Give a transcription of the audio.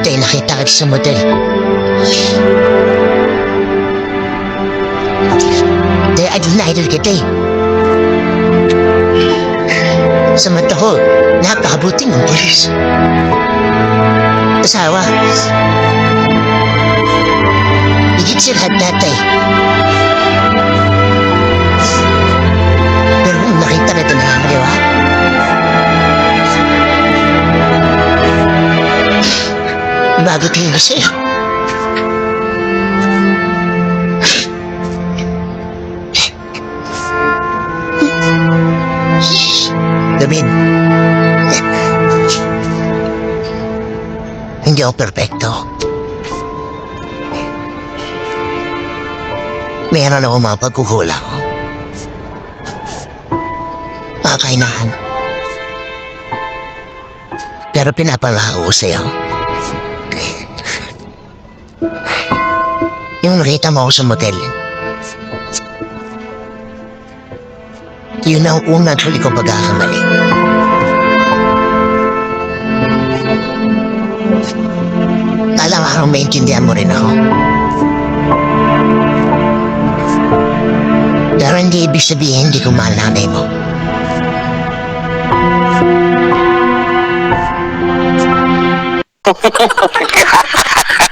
Dahil nakita ka sa model. Dahil idol na idol kita eh. Sa mata ko, napakabuti ng polis. Asawa. Higit sa lahat natay. Bago tingin ko sa'yo. David. Hindi ako perfecto. Meron ako mga pagkukulang. Mga kainahan. Pero pinapalako ko sa'yo. Yung nakita mo ako sa motel. Yun ang unang huli kong pagkakamali. Alam araw maintindihan mo rin ako. Pero hindi ibig sabihin hindi ko mahal nanay mo.